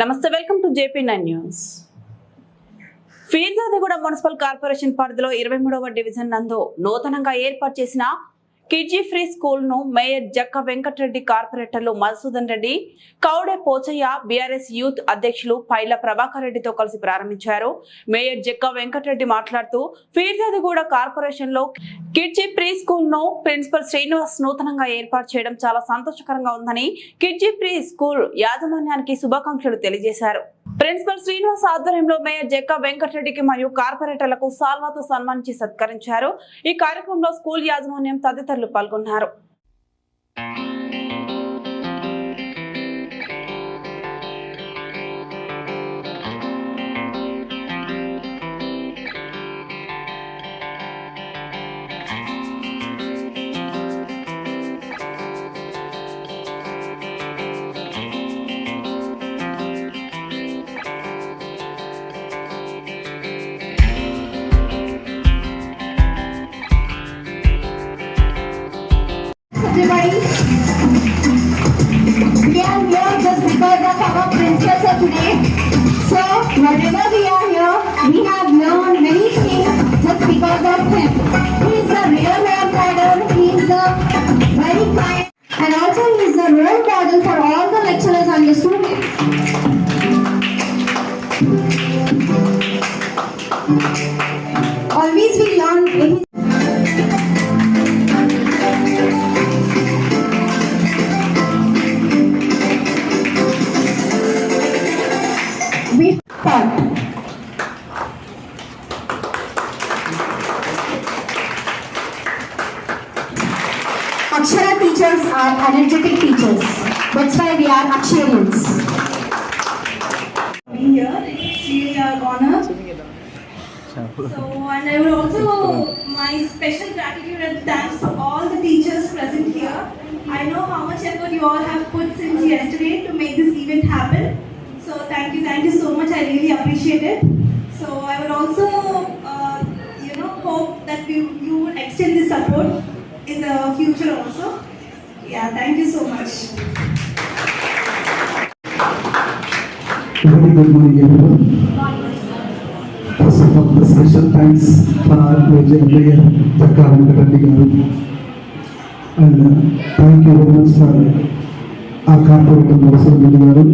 నమస్తే welcome to JP nine news. Peerzadiguda municipal corporation పరిధిలో ఇరవై మూడవ డివిజన్ నందు నూతనంగా ఏర్పాటు చేసిన కిడ్జీ ఫ్రీ స్కూల్ను మేయర్ జక్క వెంకటరెడ్డి కార్పొరేటర్లు మధుసూదన్ రెడ్డి కౌడే పోచయ్య బీఆర్ఎస్ యూత్ అధ్యక్షులు పైల ప్రభాకర్ రెడ్డితో కలిసి ప్రారంభించారు. మేయర్ జక్క వెంకటరెడ్డి మాట్లాడుతూ ఫీర్జాదిగూడ కార్పొరేషన్లో కిడ్జీ ప్రీ స్కూల్ను ప్రిన్సిపల్ శ్రీనివాస్ నూతనంగా ఏర్పాటు చేయడం చాలా సంతోషకరంగా ఉందని కిడ్జీ ప్రీ స్కూల్ యాజమాన్యానికి శుభాకాంక్షలు తెలియజేశారు. ప్రిన్సిపల్ శ్రీనివాస్ ఆధ్వర్యంలో మేయర్ జక్క వెంకటరెడ్డికి మరియు కార్పొరేటర్లకు సాల్వాతో సన్మానించి సత్కరించారు. ఈ కార్యక్రమంలో స్కూల్ యాజమాన్యం తదితరులు పాల్గొన్నారు. Everybody. We are here just because of our princess of today. So whatever we are here, we have learned many things just because of him. He is a real model. He is a very kind, and also he is a role model for all the lecturers and the students. Akshara teachers are energetic teachers. That's why we are Aksharians. being here. It's really an honor. So, and I would also, my special gratitude and thanks to all the teachers present here. I know how much effort you all have put since yesterday to make this event happen. So, thank you, thank you so much. I really appreciate it. So, I would also, uh, you know, hope that you, you would extend this support in the future also. Yeah, thank you so much. Very good morning, everyone. First of all, special thanks for our Major Mayor Jakka Venkatereddy garu. And uh, thank you very much for our corporator Reddy garu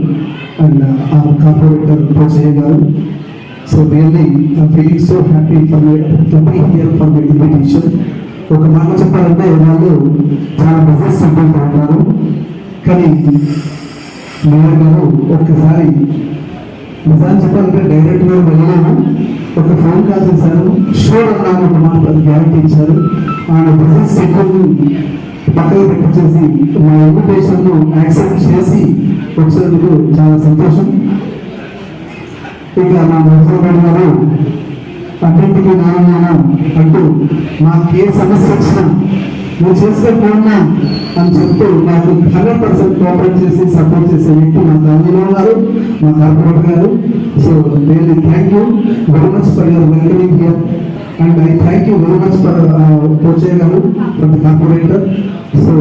and uh, our corporator Pochaya garu. So really, I'm feeling so happy for the, to be here for the invitation. ఒక మాట చెప్పాలంటే వాళ్ళు చాలా business సంబంధం అంటారు కానీ mayor గారు ఒక్కసారి నిజాన్ని చెప్పాలంటే డైరెక్ట్గా వెళ్ళాము ఒక ఫోన్ కాల్ చేశారు. షూర్ అన్నాను ఒక మాట అది గ్యారంటీ ఇచ్చారు. ఆయన బిజినెస్ షెడ్యూల్ని పక్కన పెట్టించేసి మా ఇన్విటేషన్ను యాక్సెప్ట్ చేసి వచ్చినందుకు చాలా సంతోషం. ఇక మా మున్సిపల్ గారు అన్నింటికీ నారాయణ అంటూ మాకు ఏ సమస్య వచ్చినా నువ్వు చేస్తే పోన్నా అని చెప్తూ నాకు హండ్రెడ్ పర్సెంట్ కోఆపరేట్ చేసి సపోర్ట్ చేసే వ్యక్తి మా గాంధీరావు గారు మా కార్పొరేట్ గారు. సో నేను thank you very much for your welcoming here and I thank you very much for Kochaiah గారు for the corporator so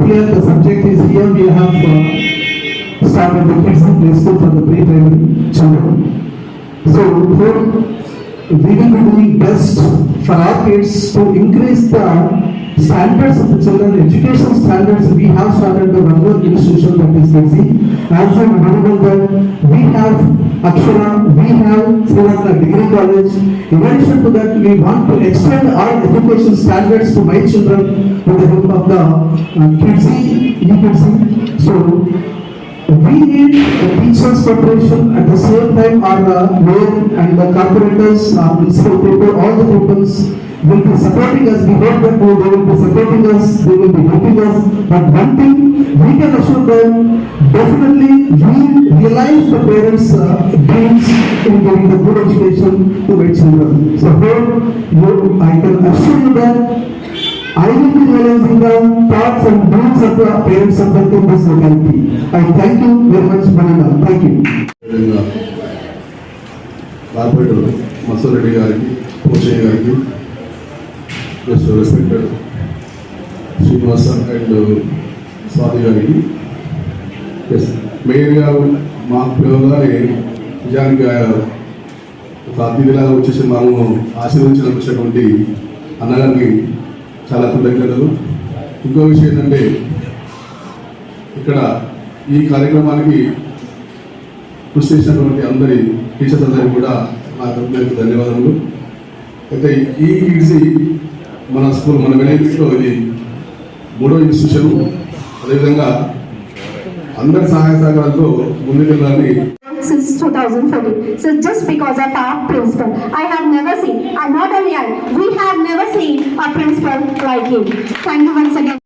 here the subject is here we have started the kids in play school for the pre-primary. Children. So we will be doing best for our kids to increase the standards of the children, education standards. We have started the one more institution that is busy. As you remember that we have Akshara, we have Srinagar Degree College. In addition to that, we want to extend our education standards to my children with the help of the uh, kids, e-kids. So we need the teachers preparation at the same time our uh, mayor and the corporators, uh, municipal people, all the peoples will be supporting us. We hope that they will be supporting us, they will be helping us. But one thing we can assure them, definitely we realize the parents' uh, dreams in giving the good education to their children. So here, you, I can assure you that ఐదు వేలంగా thoughts and thoughts up your parents up to this I thank you very much మనన thank you corporate మసల్ గారికి పోషయ్య గారికి plus respected Srinivas and Swathi గారికి. Mayor గారు మా ప్రయోగాలే నిజానికి ఒక అతిథిలాగా వచ్చేసి మనము వచ్చినటువంటి అన్నగారికి చాలా కృతజ్ఞతలు. ఇంకో విషయం ఏంటంటే ఇక్కడ ఈ కార్యక్రమానికి కృషి చేసినటువంటి అందరి టీచర్స్ అందరికీ కూడా నా తరఫున ధన్యవాదములు. అయితే ఈ కిడ్స్ మన స్కూల్ మన వినాయకులో ఇది మూడో ఇన్స్టిట్యూషన్. అదేవిధంగా అందరి సహాయ సహకారాలతో ముందుకెళ్ళాలని since 2014. So just because of our principal, I have never seen, and not only I, we have never seen principal like him. Thank you once again.